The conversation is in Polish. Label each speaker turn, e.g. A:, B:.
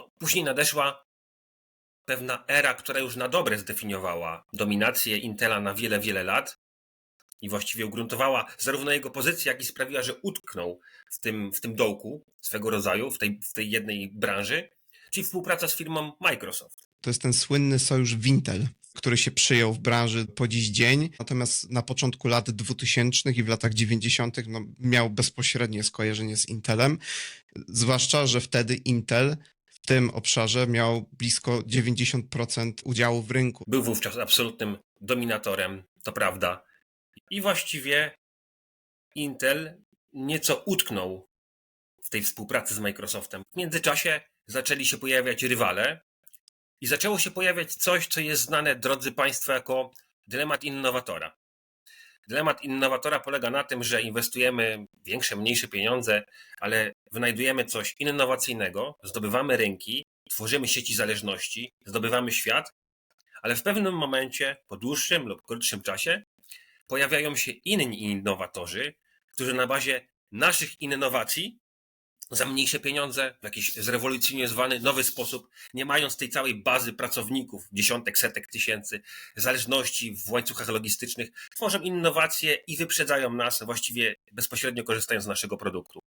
A: No, później nadeszła pewna era, która już na dobre zdefiniowała dominację Intela na wiele, wiele lat i właściwie ugruntowała zarówno jego pozycję, jak i sprawiła, że utknął w tym, w tym dołku swego rodzaju, w tej, w tej jednej branży, czyli współpraca z firmą Microsoft.
B: To jest ten słynny sojusz Wintel, który się przyjął w branży po dziś dzień, natomiast na początku lat 2000 i w latach 90. No, miał bezpośrednie skojarzenie z Intelem, zwłaszcza, że wtedy Intel w tym obszarze miał blisko 90% udziału w rynku.
A: Był wówczas absolutnym dominatorem, to prawda. I właściwie Intel nieco utknął w tej współpracy z Microsoftem. W międzyczasie zaczęli się pojawiać rywale i zaczęło się pojawiać coś, co jest znane, drodzy Państwo, jako dylemat innowatora. Dylemat innowatora polega na tym, że inwestujemy większe, mniejsze pieniądze, ale wynajdujemy coś innowacyjnego, zdobywamy rynki, tworzymy sieci zależności, zdobywamy świat, ale w pewnym momencie, po dłuższym lub krótszym czasie, pojawiają się inni innowatorzy, którzy na bazie naszych innowacji za mniejsze pieniądze, w jakiś zrewolucjonizowany nowy sposób, nie mając tej całej bazy pracowników, dziesiątek, setek tysięcy, zależności w łańcuchach logistycznych, tworzą innowacje i wyprzedzają nas, właściwie bezpośrednio korzystając z naszego produktu.